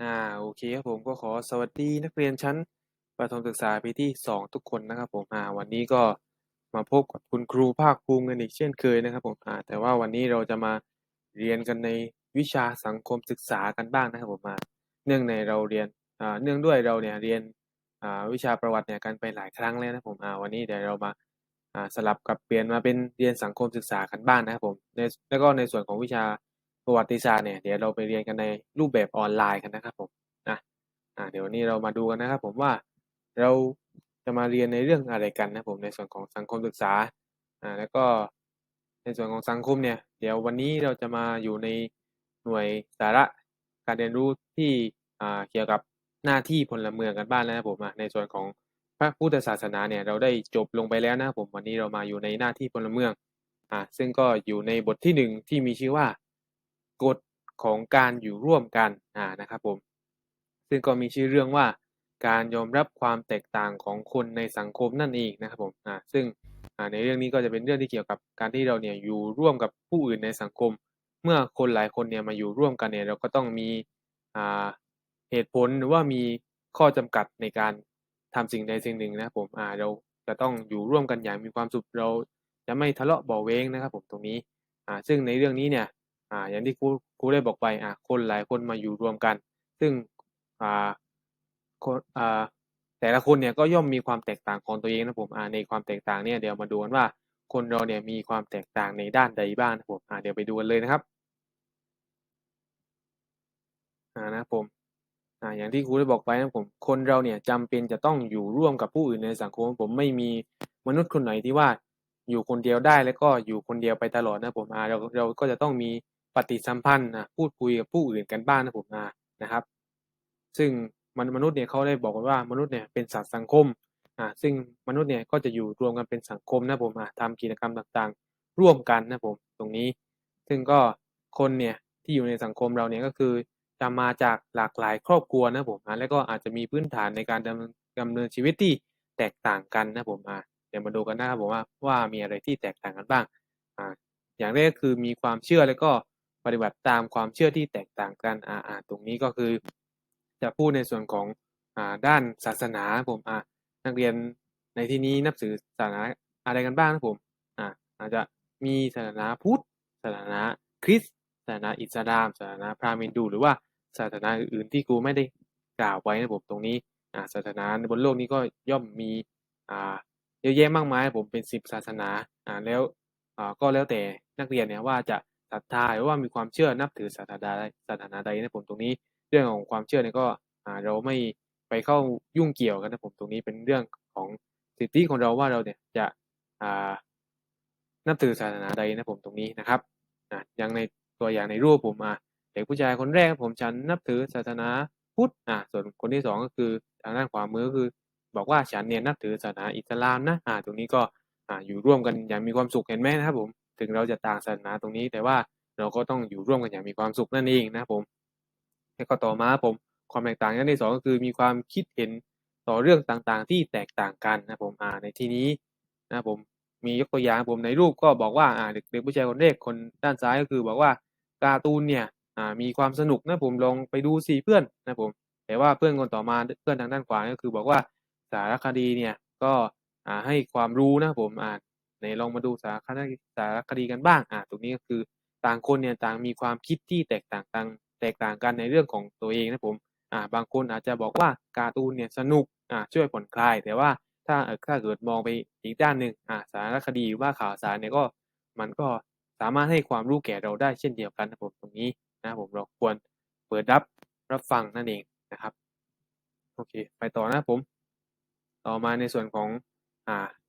อ่าโอเคครับผมก็ขอสวัสดีนักเรียนชั้นประถมศึกษาปีที่ 2 ทุกคนนะครับผมอ่าวันนี้ก็มาพบกับคุณครูภาคภูมิกันอีกเช่นเคยนะครับผมอ่าแต่ว่าวันนี้เราจะมาเรียนกันในวิชาสังคมศึกษากันบ้างนะครับผมอ่าเนื่องในเราเรียนอ่าเนื่องด้วยเราเนี่ยเรียนอ่าวิชาประวัติเนี่ยกันไปหลายครั้งแล้วนะผมอ่าวันนี้เดี๋ยวเรามาอ่าสลับกับเปลี่ยนมาเป็นเรียนสังคมศึกษากันบ้างนะครับผมในแล้วก็ในส่วนของวิชา ประวัติศาสตร์เนี่ยเดี๋ยวเราไปเรียนกันในรูปแบบออนไลน์กันนะครับผมนะอ่าเดี๋ยววันนี้เรามาดูกันนะครับผมว่าเราจะมาเรียนในเรื่องอะไรกันนะผมในส่วนของสังคมศึกษาอ่าแล้วก็ในส่วนของสังคมเนี่ยเดี๋ยววันนี้เราจะมาอยู่ในหน่วยสาระการเรียนรู้ที่อ่าเกี่ยวกับหน้าที่พลเมืองกันบ้างแล้วนะครับผมในส่วนของพระพุทธศาสนาเนี่ยเราได้จบลงไปแล้วนะผมวันนี้เรามาอยู่ในหน้าที่พลเมืองอ่าซึ่งก็อยู่ในบทที่หนึ่งที่มีชื่อว่า กฎของการอยู่ร่วมกันนะครับผมซึ่งก็มีชื่อเรื่องว่าการยอมรับความแตกต่างของคนในสังคมนั่นเองนะครับผมซึ่งในเรื่องนี้ก็จะเป็นเรื่องที่เกี่ยวกับการที่เราเนี่ยอยู่ร่วมกับผู้อื่นในสังคม เมื่อคนหลายคนเนี่ยมาอยู่ร่วมกันเนี่ยเราก็ต้องมีเหตุผลหรือว่ามีข้อจำกัดในการทำสิ่งใดสิ่งหนึ่งนะครับผมเราจะต้องอยู่ร่วมกันอย่างมีความสุขเราจะไม่ทะเลาะเบาะแว้งนะครับผมตรงนี้ซึ่งในเรื่องนี้เนี่ย อ่าอย่างที่ครูครูได้บอกไปอ่าคนหลายคนมาอยู่รวมกัน ซึ่งอ่าคนอ่าแต่ละคนเนี่ยก็ย่อมมีความแตกต่างของตัวเองนะผมอ่าในความแตกต่างเนี่ยเดี๋ยวมาดูกันว่า คนเราเนี่ยมีความแตกต่างในด้านใดบ้างนะผมอ่าเดี๋ยวไปดูกันเลยนะครับอ่านะผมอ่าอย่างที่ครูได้บอกไปนะผมคนเราเนี่ยจำเป็นจะต้องอยู่ร่วมกับผู้อื่นในสังคมผมไม่มีมนุษย์คนไหนที่ว่าอยู่คนเดียวได้แล้วก็อยู่คนเดียวไปตลอดนะผมอ่าเราเราก็จะต้องมี ฏิสัมพันธ์อะพูดคุยกับผู้อื่นกันบ้างนะผมอ่านะครับ ซึ่งมนมนุษย์เนี่ยเขาได้บอกไว้ว่ามนุษย์เนี่ยเป็นสัตว์สังคมอ่าซึ่งมนุษย์เนี่ยก็จะอยู่รวมกันเป็นสังคมนะผมอ่าทำกิจกรรมต่างๆ ร่วมกันนะผมตรงนี้ ซึ่งก็คนเนี่ยที่อยู่ในสังคมเราเนี่ยก็คือจะมาจากหลากหลายครอบครัวนะผมอ่าแล้วก็อาจจะมีพื้นฐานในการดำเนินดำเนินชีวิตที่แตกต่างกันนะผมอ่าเดี๋ยวมาดูกันนะครับผมว่าว่ามีอะไรที่แตกต่างกันบ้างอ่าอย่างแรกคือมีความเชื่อแล้วก็ ปฏิบัติตามความเชื่อที่แตกต่างกันอ่าตรงนี้ก็คือ จะพูดในส่วนของอ่าด้านศาสนาผมอ่านักเรียนในที่นี้นับถือศาสนาอะไรกันบ้างนะผมอ่าอาจจะมีศาสนาพุทธศาสนาคริสต์ศาสนาอิสลามศาสนาพราหมณ์ฮินดู หรือว่าศาสนาอื่นๆที่ครูไม่ได้กล่าวไว้นะผมตรงนี้อ่าศาสนาบนโลกนี้ก็ย่อมมีอ่าเยอะแยะมากมายผมเป็นสิบศาสนาอ่าแล้วอ่าก็แล้วแต่นักเรียนเนี่ยว่าจะ ศรัทธาหรือว่ามีความเชื่อนับถือศาสนาใดศาสนาใดนะผมตรงนี้ เรื่องของความเชื่อเนี่ยก็เราไม่ไปเข้ายุ่งเกี่ยวกันนะผมตรงนี้เป็นเรื่องของสิทธิของเราว่าเราเนี่ยจะนับถือศาสนาใดนะผมตรงนี้นะครับอ่าอย่างในตัวอย่างในรูปผมอ่าเด็กผู้ชายคนแรกผมฉันนับถือศาสนาพุทธอ่าส่วนคนที่สองก็คือทางด้านขวามือก็คือ บอกว่าฉันเนี่ยนับถือศาสนาอิสลามนะอ่าตรงนี้ก็อ่าอยู่ร่วมกันอย่างมีความสุขเห็นไหมนะครับผม ถึงเราจะต่างศาสนาตรงนี้ แต่ว่าเราก็ต้องอยู่ร่วมกันอย่างมีความสุขนั่นเองนะครับผมแล้วก็ต่อมาผมความแตกต่างอย่างที่สองก็คือมีความคิดเห็นต่อเรื่องต่างๆ ที่แตกต่างกันนะผมอ่าในที่นี้นะผมมียกตัวอย่างผมในรูปก็บอกว่าอ่าเด็กเด็กผู้ชายคนแรกคนด้านซ้ายก็คือบอกว่าการ์ตูนเนี่ยอ่ามีความสนุกนะผมลองไปดูสิเพื่อนนะผมแต่ว่าเพื่อนคนต่อมาเพื่อนทางด้านขวาก็คือบอกว่าสารคดีเนี่ยก็อ่าให้ความรู้นะผมอ่า ในลองมาดูสารคดีสารคดีกันบ้างอ่าตรงนี้ก็คือต่างคนเนี่ยต่างมีความคิดที่แตกต่างกันแตกต่างกันในเรื่องของตัวเองนะผมอ่าบางคนอาจจะบอกว่าการ์ตูนเนี่ยสนุกอ่าช่วยผ่อนคลาย แต่ว่าถ้าถ้าเกิดมองไปอีกด้านหนึ่งอ่าสารคดีว่าข่าวสารเนี่ยก็มันก็สามารถให้ความรู้แก่เราได้เช่นเดียวกันนะผมตรงนี้นะผมเราควรเปิดรับรับฟังนั่นเองนะครับโอเคไปต่อนะผม ต่อมาในส่วนของ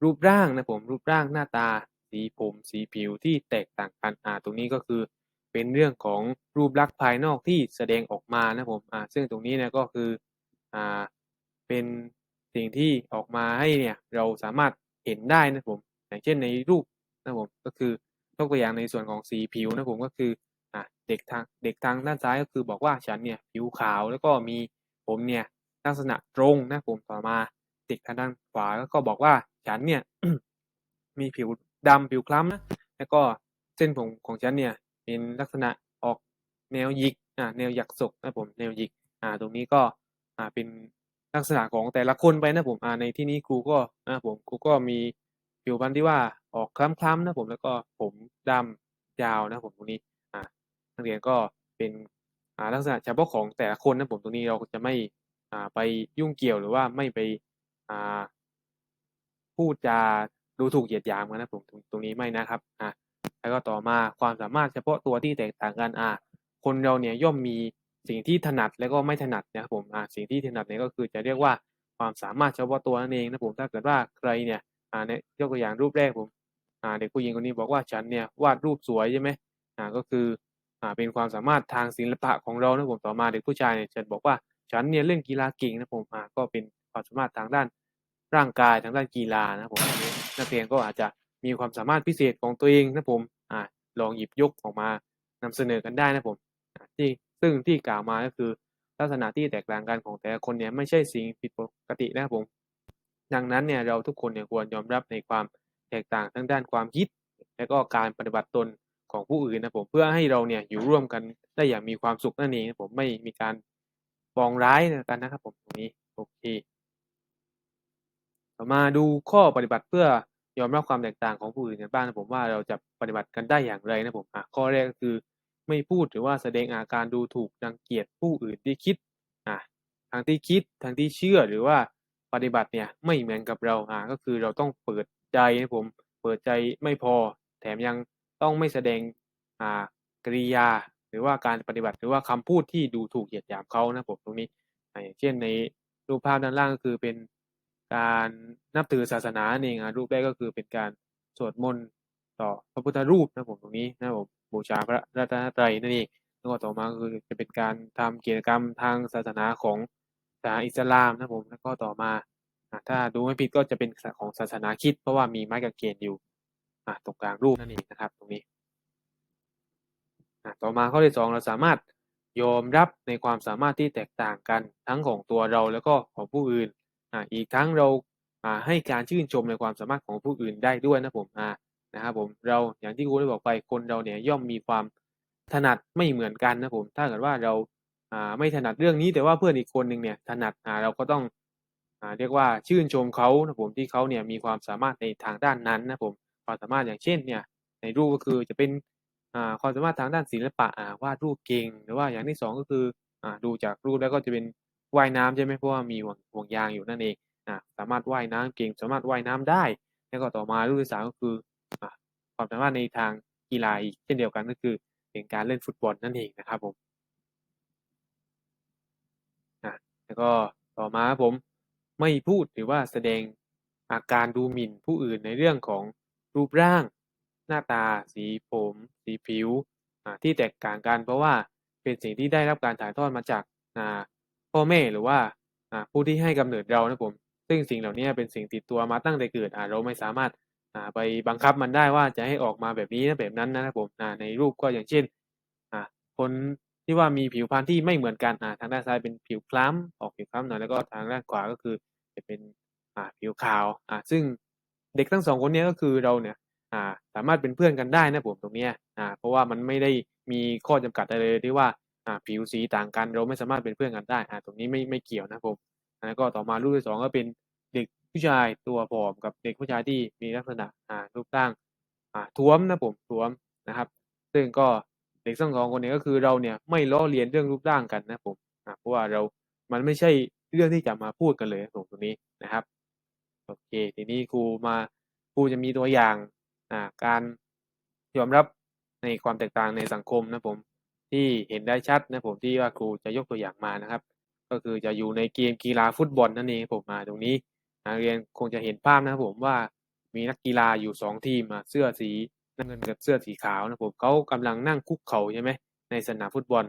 รูปร่างนะผมรูปร่างหน้าตา สีผมสีผิวที่แตกต่างกันอ่าตรงนี้ก็คือเป็นเรื่องของรูปลักษณ์ภายนอกที่แสดงออกมานะผมอ่าซึ่งตรงนี้นี่ยก็คืออ่าเป็นสิ่งที่ออกมาให้เนี่ยเราสามารถเห็นได้นะผมอย่างเช่นในรูปนะผมก็คือยกตัวอย่างในส่วนของสีผิวนะผมก็คืออ่าเด็กทางเด็กทางด้านซ้ายก็คือบอกว่าฉันเนี่ยผิวขาวแล้วก็มีผมเนี่ยลักษณะตรงนะผมต่อมา เด็กทางด้านขวาก็บอกว่าฉันเนี่ยมีผิวดำผิวคล้ำนะแล้วก็เส้นผมของฉันเนี่ยเป็นลักษณะออกแนวหยิกอ่าแนวหยักศกนะผมแนวหยิกอ่าตรงนี้ก็อ่าเป็นลักษณะของแต่ละคนไปนะผมอ่าในที่นี้ครูก็นะผมครูก็มีผิวพรรณที่ว่าออกคล้ำๆนะผมแล้วก็ผมดำยาวนะผมตรงนี้อ่านักเรียนก็เป็นอ่าลักษณะเฉพาะของแต่ละคนนะผมตรงนี้เราจะไม่อ่าไปยุ่งเกี่ยวหรือว่าไม่ไป อ่าพูดจาดูถูกเหยียดหยามกันนะผมตรงตรงนี้ไม่นะครับอ่าแล้วก็ต่อมาความสามารถเฉพาะตัวที่แตกต่างกันอ่าคนเราเนี่ยย่อมมีสิ่งที่ถนัดแล้วก็ไม่ถนัดนะครับผมอ่าสิ่งที่ถนัดเนี่ยก็คือจะเรียกว่าความสามารถเฉพาะตัวนั่นเองนะผมถ้าเกิดว่าใครเนี่ยอ่าเนี่ยยกตัวอย่างรูปแรกผมอ่าเด็กผู้หญิงคนนี้บอกว่าฉันเนี่ยวาดรูปสวยใช่ไหมอ่าก็คืออ่าเป็นความสามารถทางศิลปะของเรานะผมต่อมาเด็กผู้ชายเนี่ยจะบอกว่าฉันเนี่ยเล่นกีฬาเก่งนะผมอ่าก็เป็นความสามารถทางด้าน ร่างกายทางด้านกีฬานะผมน,นักเรียนก็อาจจะมีความสามารถพิเศษของตัวเองนะผมอ่าลองหยิบยกออกมานำเสนอกันได้นะผมที่ซึ่งที่กล่าวมาก็คือ ลักษณะที่แตกต่างกันของแต่ละคนเนี่ยไม่ใช่สิ่งผิดปกตินะครับผม ดังนั้นเนี่ยเราทุกคนเนี่ยควรยอมรับในความแตกต่างทั้งด้านความคิด และก็การปฏิบัติตนของผู้อื่นนะผมเพื่อให้เราเนี่ยอยู่ร่วมกันได้อย่างมีความสุขนั่นเองนะผมไม่มีการปองร้ายกันนะครับผมตรงนี้โอเค ต่อมาดูข้อปฏิบัติเพื่อยอมรับความแตกต่างของผู้อื่นกันบ้างนะผมว่าเราจะปฏิบัติกันได้อย่างไรนะผมอะข้อแรกก็คือไม่พูดหรือว่าแสดงอาการดูถูกรังเกียจผู้อื่นที่คิดอะทางที่คิดทางที่เชื่อหรือว่าปฏิบัติเนี่ยไม่เหมือนกับเราอะก็คือเราต้องเปิดใจนะผมเปิดใจไม่พอ แถมยังต้องไม่แสดงอ่ากริยา หรือว่าการปฏิบัติหรือว่าคำพูดที่ดูถูกเหยียดหยามเขานะผมตรงนี้อะอย่างเช่นในรูปภาพด้านล่างก็คือเป็น การนับถือศาสนาเองอะรูปแรกก็คือเป็นการสวดมนต์ต่อพระพุทธรูปนะผมตรงนี้นะผมบูชาพระรัตนตรัยนั่นเองแล้วก็ต่อมาคือจะเป็นการทำกิจกรรมทางศาสนาของศาสนาอิสลามนะผมแล้วก็ต่อมาอถ้าดูไม่ผิดก็จะเป็นของศาสนาคิด เพราะว่ามีไม้กางเขนอยู่อตรงกลางรูปนั่นเองนะครับตรงนี้ต่อมาข้อที่สองเราสามารถยอมรับในความสามารถที่แตกต่างกันทั้งของตัวเราแล้วก็ของผู้อื่น อีกทั้งเราให้การชื่นชมในความสามารถของผู้อื่นได้ด้วยนะผมนะครับผมเราอย่างที่ครูได้บอกไปคนเราเนี่ยย่อมมีความถนัดไม่เหมือนกันนะผมถ้าเกิดว่าเราไม่ถนัดเรื่องนี้แต่ว่าเพื่อนอีกคนหนึ่งเนี่ยถนัดเราก็ต้องอเรียกว่าชื่นชมเขานะผมที่เขาเนี่ยมีความสามารถในทางด้านนั้นนะผมความสามารถอย่างเช่นเนี่ยในรูปก็คือจะเป็นความสามารถทางด้านศิลปะวาดรูปเก่ง หรือว่าอย่างที่สองก็คืออดูจากรูปแล้วก็จะเป็น ว่ายน้ำใช่ไหมเพราะว่ามีห่วงห่วงยางอยู่นั่นเองอ่าสามารถว่ายน้ำเก่งสามารถว่ายน้ำได้ แล้วก็ต่อมารูปที่สามก็คืออ่าความสามารถในทางกีฬาอีกเช่นเดียวกันก็คือเป็นการเล่นฟุตบอลนั่นเองนะครับผมอ่าแล้วก็ต่อมาครับผมไม่พูดหรือว่าแสดงอาการดูหมิ่นผู้อื่นในเรื่องของรูปร่าง หน้าตา สีผม สีผิวที่แตกต่างกันเพราะว่าเป็นสิ่งที่ได้รับการถ่ายทอดมาจากา พ่อแม่หรือว่าผู้ที่ให้กำเนิดเรานะผมซึ่งสิ่งเหล่านี้เป็นสิ่งติดตัวมาตั้งแต่เกิดเราไม่สามารถไปบังคับมันได้ว่าจะให้ออกมาแบบนี้นะแบบนั้นนะครับผมในรูปก็อย่างเช่นคนที่ว่ามีผิวพรรณที่ไม่เหมือนกันทางด้านซ้ายเป็นผิวคล้ำออกผิวคล้ำหน่อยแล้วก็ทางด้านขวาก็คือจะเป็นผิวขาวซึ่งเด็กทั้งสองคนนี้ก็คือเราเนี่ยสามารถเป็นเพื่อนกันได้นะผมตรงนี้เพราะว่ามันไม่ได้มีข้อจำกัดอะไรเลยที่ว่า ผิวสีต่างกันเราไม่สามารถเป็นเพื่อนกันได้อ่าตรงนี้ไม่ไม่เกี่ยวนะผมแล้วก็ต่อมารูปที่สองก็เป็นเด็กผู้ชายตัวผอมกับเด็กผู้ชายที่มีลักษณะอ่ารูปร่างอ่าท้วมนะผมท้วมนะครับ ซึ่งก็เด็กทั้งสองคนนี้ก็คือเราเนี่ยไม่ล้อเลียนเรื่องรูปร่างกันนะผมอ่าเพราะว่าเรามันไม่ใช่เรื่องที่จะมาพูดกันเลยผมตรงนี้นะครับโอเคทีนี้ครูมาครูจะมีตัวอย่างอ่าการยอมรับในความแตกต่างในสังคมนะผม ที่เห็นได้ชัดนะผมที่ว่าครูจะยกตัวอย่างมานะครับ ก็คือจะอยู่ในเกมกีฬาฟุตบอลนั่นเองผมมาตรงนี้นักเรียนคงจะเห็นภาพนะครับผมว่ามีนักกีฬาอยู่สองทีมเสื้อสีน้ำเงินกับเสื้อสีขาวนะผมเขากำลังนั่งคุกเข่าใช่ไหมในสนามฟุตบอล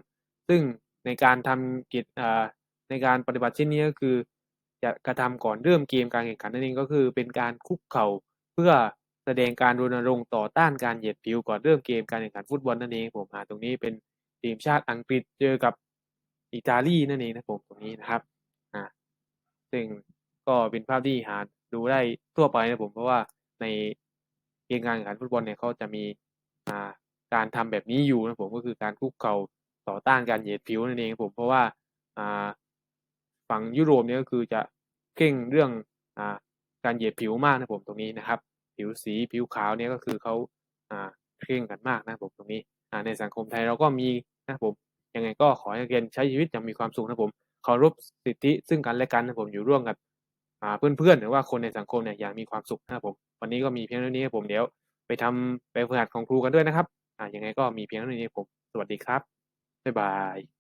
ซึ่งในการทำกิจในการปฏิบัติเช่นนี้ก็คือ จะกระทำก่อนเริ่มเกมการแข่งขันนั่นเองก็คือ เป็นการคุกเข่าเพื่อแสดงการรณรงค์ต่อต้านการเหยียดผิวก่อนเริ่มเกมการแข่งขันฟุตบอลนั่นเองผมอ่าตรงนี้เป็น ทีมชาติอังกฤษเจอกับอิตาลีนั่นเองนะผมตรงนี้นะครับอ่าซึ่งก็เป็นภาพที่หาดูได้ทั่วไปนะผมเพราะว่าในเกมการแข่งขันฟุตบอลเนี่ยเขาจะมีอ่าการทำแบบนี้อยู่นะผมก็คือการคุกเข่าต่อต้านการเหยียดผิวนั่นเองผมเพราะว่าอ่าฝั่งยุโรปเนี่ยก็คือจะเคร่งเรื่องอ่าการเหยียดผิวมากนะผมตรงนี้นะครับ ผิวสีผิวขาวเนี่ยก็คือเขาอ่าเคร่งกันมากนะผมตรงนี้ อ่าในสังคมไทยเราก็มีนะผมยังไงก็ขอให้นักเรียนใช้ชีวิตอย่างมีความสุขนะผมเคารพสิทธิซึ่งกันและกันนะผมอยู่ร่วมกับอ่าเพื่อนๆหรือว่าคนในสังคมเนี่ยอย่างมีความสุขนะครับผมวันนี้ก็มีเพียงเท่านี้ครับผมเดี๋ยวไปทำไปฝึกหัดของครูกันด้วยนะครับอ่ายังไงก็มีเพียงเท่านี้ผม สวัสดีครับบ๊ายบาย